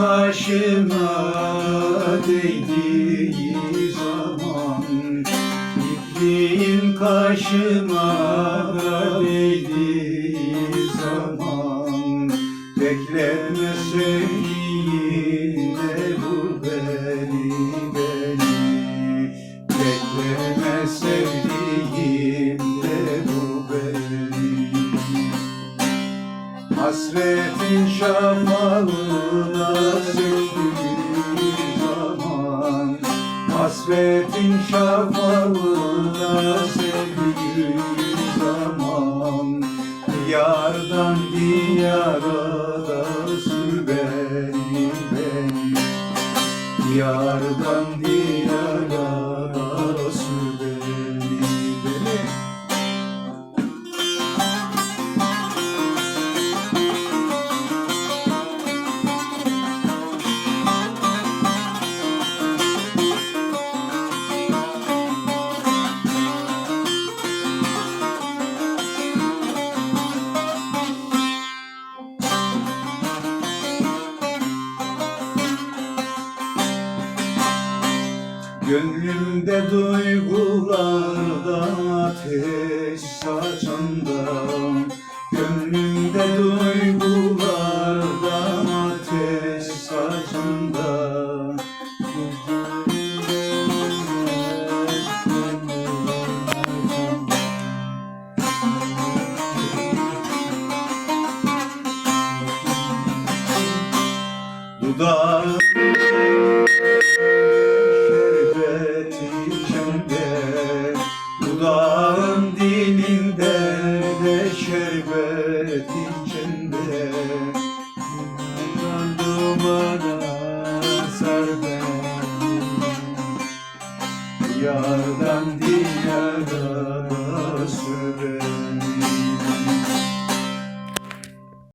kaşına değdiği zaman İpliğin kaşına değdiği zaman Bekleme söyle bu beni beni. Bekleme de bu beni. Hasretin şafağına Hasretin şafağına söndüğü zaman Diyardan diyara da sür beni beni. Diyardan diyara da Gönlümde duygulardan ateş saçandan Gönlümde duygulardan ateş saçandan Dudağım şerbet içinde. Duman dumana sar beni Yardan diyara